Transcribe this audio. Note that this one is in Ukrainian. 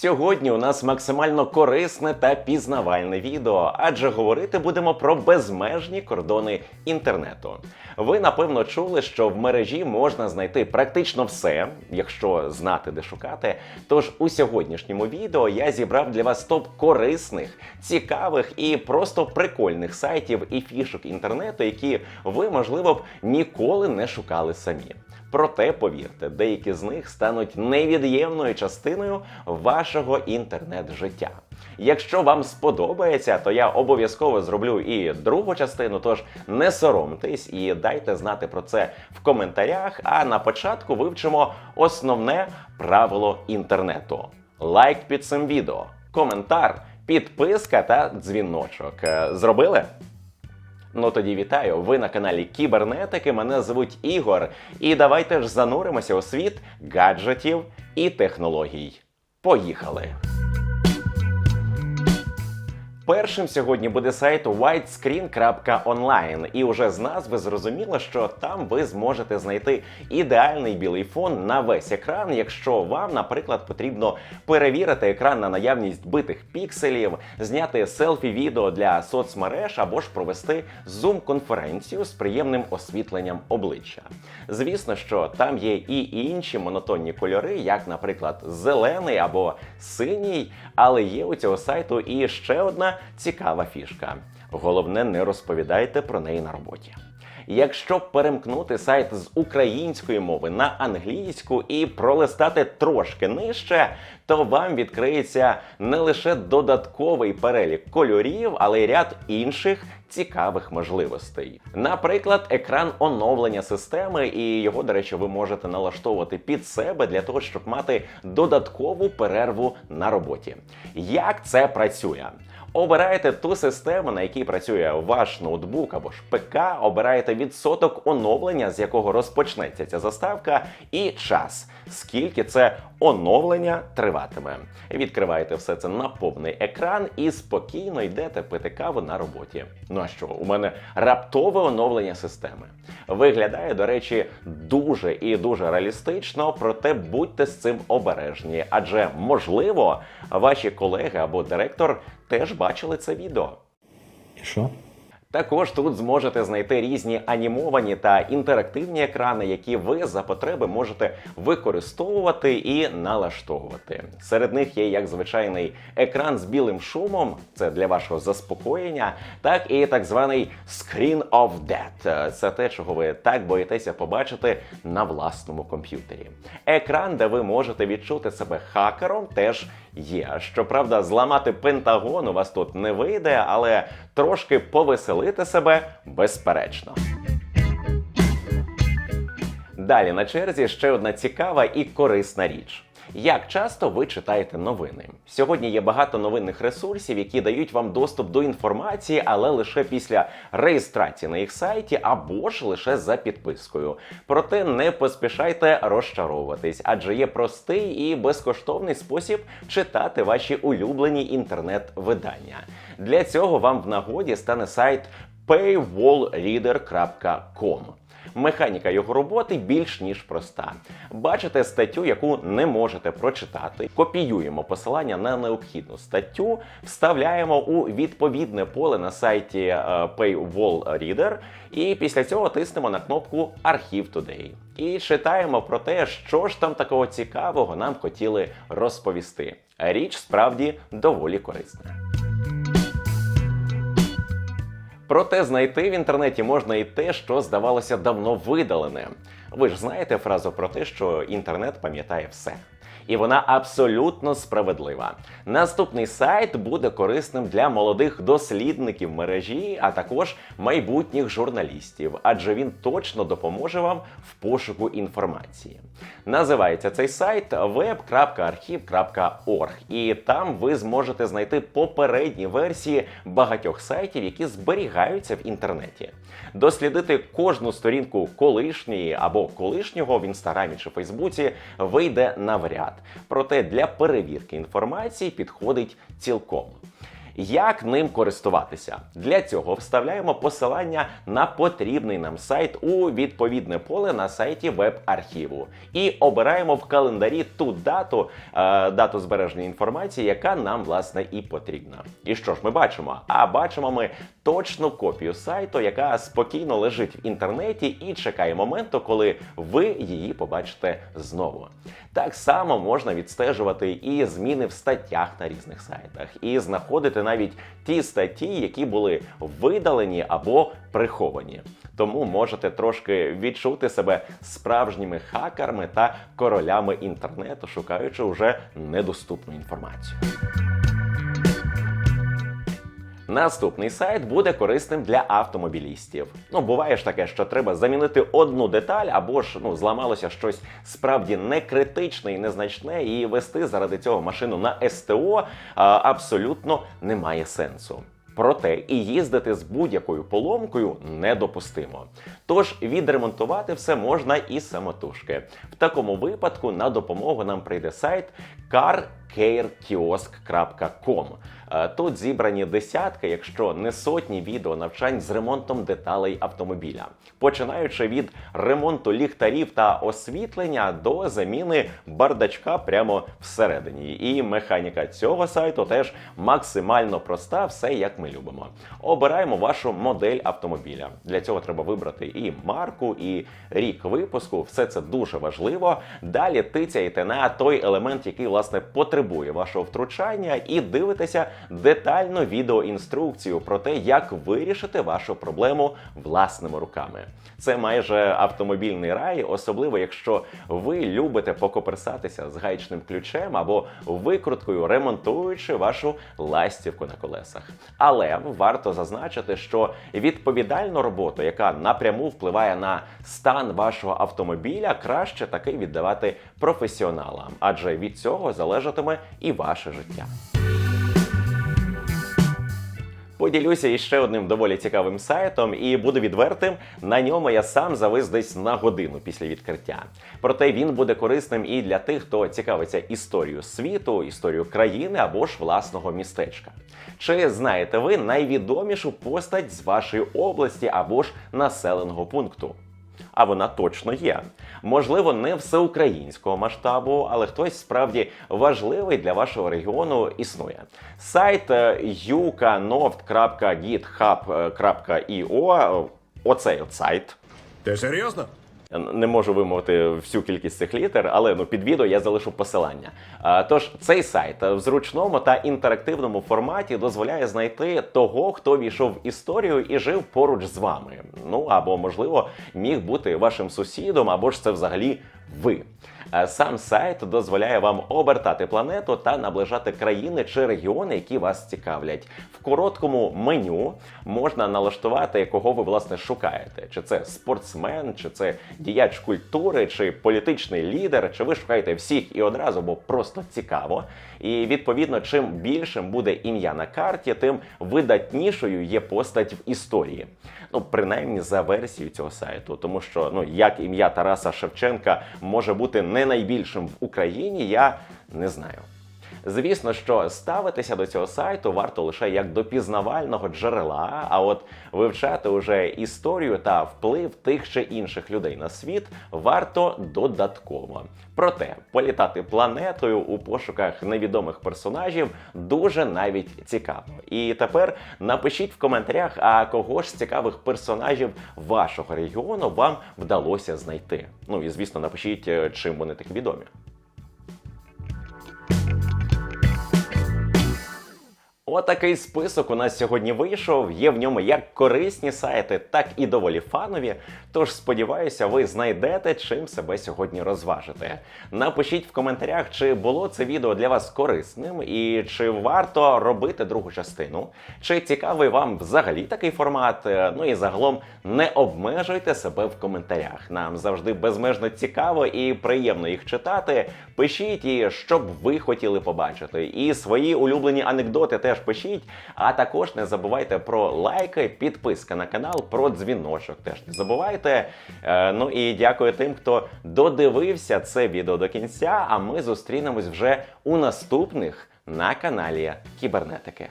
Сьогодні у нас максимально корисне та пізнавальне відео, адже говорити будемо про безмежні кордони інтернету. Ви напевно чули, що в мережі можна знайти практично все, якщо знати де шукати. Тож у сьогоднішньому відео я зібрав для вас топ корисних, цікавих і просто прикольних сайтів і фішок інтернету, які ви, можливо б, ніколи не шукали самі. Проте, повірте, деякі з них стануть невід'ємною частиною вашого інтернет-життя. Якщо вам сподобається, то я обов'язково зроблю і другу частину. Тож не соромтесь і дайте знати про це в коментарях. А на початку вивчимо основне правило інтернету: лайк під цим відео, коментар, підписка та дзвіночок. Е, Зробили? Ну тоді вітаю. Ви на каналі Кібернетики. Мене звуть Ігор. І давайте ж зануримося у світ гаджетів і технологій. Поїхали! Першим сьогодні буде сайт whitescreen.online. І уже з назви зрозуміло, що там ви зможете знайти ідеальний білий фон на весь екран, якщо вам, наприклад, потрібно перевірити екран на наявність битих пікселів, зняти селфі-відео для соцмереж або ж провести зум-конференцію з приємним освітленням обличчя. Звісно, що там є і інші монотонні кольори, як, наприклад, зелений або синій, але є у цього сайту і ще одна цікава фішка. Головне, не розповідайте про неї на роботі. Якщо перемкнути сайт з української мови на англійську і пролистати трошки нижче, то вам відкриється не лише додатковий перелік кольорів, але й ряд інших цікавих можливостей. Наприклад, екран оновлення системи, і його, до речі, ви можете налаштовувати під себе для того, щоб мати додаткову перерву на роботі. Як це працює? Обираєте ту систему, на якій працює ваш ноутбук або ж ПК, обираєте відсоток оновлення, з якого розпочнеться ця заставка, і час, скільки це оновлення триватиме. Відкриваєте все це на повний екран і спокійно йдете пити каву на роботі. Ну а що, у мене раптове оновлення системи. Виглядає, до речі, дуже і дуже реалістично, проте будьте з цим обережні, адже можливо ваші колеги або директор теж бачили це відео. І що? Також тут зможете знайти різні анімовані та інтерактивні екрани, які ви за потреби можете використовувати і налаштовувати. Серед них є як звичайний екран з білим шумом, це для вашого заспокоєння, так і так званий Screen of Death. Це те, чого ви так боїтеся побачити на власному комп'ютері. Екран, де ви можете відчути себе хакером, теж є. Щоправда, зламати пентагон у вас тут не вийде, але трошки повеселити себе безперечно. Далі на черзі ще одна цікава і корисна річ. Як часто ви читаєте новини? Сьогодні є багато новинних ресурсів, які дають вам доступ до інформації, але лише після реєстрації на їх сайті або ж лише за підпискою. Проте не поспішайте розчаровуватись, адже є простий і безкоштовний спосіб читати ваші улюблені інтернет-видання. Для цього вам в нагоді стане сайт paywallreader.com. Механіка його роботи більш ніж проста. Бачите статтю, яку не можете прочитати. Копіюємо посилання на необхідну статтю, вставляємо у відповідне поле на сайті е, Paywall Reader, і після цього тиснемо на кнопку Архів Today. І читаємо про те, що ж там такого цікавого нам хотіли розповісти. Річ справді доволі корисна. Проте знайти в інтернеті можна і те, що здавалося давно видалене. Ви ж знаєте фразу про те, що інтернет пам'ятає все. І вона абсолютно справедлива. Наступний сайт буде корисним для молодих дослідників мережі, а також майбутніх журналістів, адже він точно допоможе вам в пошуку інформації. Називається цей сайт web.archiv.org, і там ви зможете знайти попередні версії багатьох сайтів, які зберігаються в інтернеті. Дослідити кожну сторінку колишньої або колишнього в інстаграмі чи Фейсбуці вийде навряд. Проте для перевірки інформації підходить цілком. Як ним користуватися? Для цього вставляємо посилання на потрібний нам сайт у відповідне поле на сайті веб-архіву і обираємо в календарі ту дату, е, дату збереження інформації, яка нам власне і потрібна. І що ж ми бачимо? А бачимо ми точну копію сайту, яка спокійно лежить в інтернеті і чекає моменту, коли ви її побачите знову. Так само можна відстежувати і зміни в статтях на різних сайтах, і знаходити навіть ті статті, які були видалені або приховані. Тому можете трошки відчути себе справжніми хакерами та королями інтернету, шукаючи вже недоступну інформацію. Наступний сайт буде корисним для автомобілістів. Ну, буває ж таке, що треба замінити одну деталь, або ж ну зламалося щось справді не критичне і незначне, і вести заради цього машину на СТО а, абсолютно немає сенсу. Проте і їздити з будь-якою поломкою недопустимо. Тож відремонтувати все можна і самотужки. В такому випадку на допомогу нам прийде сайт carcarekiosk.com. Е, Тут зібрані десятки, якщо не сотні відео навчань з ремонтом деталей автомобіля, починаючи від ремонту ліхтарів та освітлення до заміни бардачка прямо всередині. І механіка цього сайту теж максимально проста, все як ми любимо. Обираємо вашу модель автомобіля. Для цього треба вибрати і марку, і рік випуску. Все це дуже важливо. Далі тицяєте на той елемент, який власне потребує вашого втручання, і дивитеся детальну відеоінструкцію про те, як вирішити вашу проблему власними руками. Це майже автомобільний рай, особливо якщо ви любите покоперсатися з гаечним ключем або викруткою, ремонтуючи вашу ластівку на колесах. Але варто зазначити, що відповідальну роботу, яка напряму впливає на стан вашого автомобіля, краще таки віддавати професіоналам, адже від цього залежатиме і ваше життя. Поділюся іще одним доволі цікавим сайтом, і буду відвертим. На ньому я сам завис десь на годину після відкриття. Проте він буде корисним і для тих, хто цікавиться історією світу, історією країни або ж власного містечка. Чи знаєте ви найвідомішу постать з вашої області або ж населеного пункту? А вона точно є. Можливо, не всеукраїнського масштабу, але хтось справді важливий для вашого регіону існує. Сайт е, yukanoft.github.io, оцей от сайт. Ти серйозно? Не можу вимовити всю кількість цих літер, але ну під відео я залишу посилання. А, Тож цей сайт в зручному та інтерактивному форматі дозволяє знайти того, хто війшов в історію і жив поруч з вами. Ну або можливо міг бути вашим сусідом, або ж це взагалі ви. Е, Сам сайт дозволяє вам обертати планету та наближати країни чи регіони, які вас цікавлять. В короткому меню можна налаштувати, кого ви власне шукаєте: чи це спортсмен, чи це діяч культури, чи політичний лідер, чи ви шукаєте всіх і одразу, бо просто цікаво. І відповідно, чим більшим буде ім'я на карті, тим видатнішою є постать в історії. Ну, принаймні за версією цього сайту, тому що ну як ім'я Тараса Шевченка може бути не найбільшим в Україні, я не знаю. Звісно, що ставитися до цього сайту варто лише як до пізнавального джерела, а от вивчати уже історію та вплив тих чи інших людей на світ варто додатково. Проте політати планетою у пошуках невідомих персонажів дуже навіть цікаво. І тепер напишіть в коментарях, а кого ж з цікавих персонажів вашого регіону вам вдалося знайти. Ну і звісно, напишіть, е, чим вони так відомі. Отакий список у нас сьогодні вийшов. Є в ньому як корисні сайти, так і доволі фанові. Тож сподіваюся, ви знайдете чим себе сьогодні розважити. Напишіть в коментарях, чи було це відео для вас корисним і чи варто робити другу частину, чи цікавий вам взагалі такий формат. Ну і загалом не обмежуйте себе в коментарях. Нам завжди безмежно цікаво і приємно їх читати. Пишіть і що б ви хотіли побачити. І свої улюблені анекдоти теж пишіть. А також не забувайте про лайки, підписка на канал, про дзвіночок. Теж не забувайте. Е, Ну і дякую тим, хто додивився це відео до кінця. А ми зустрінемось вже у наступних на каналі Кібернетики.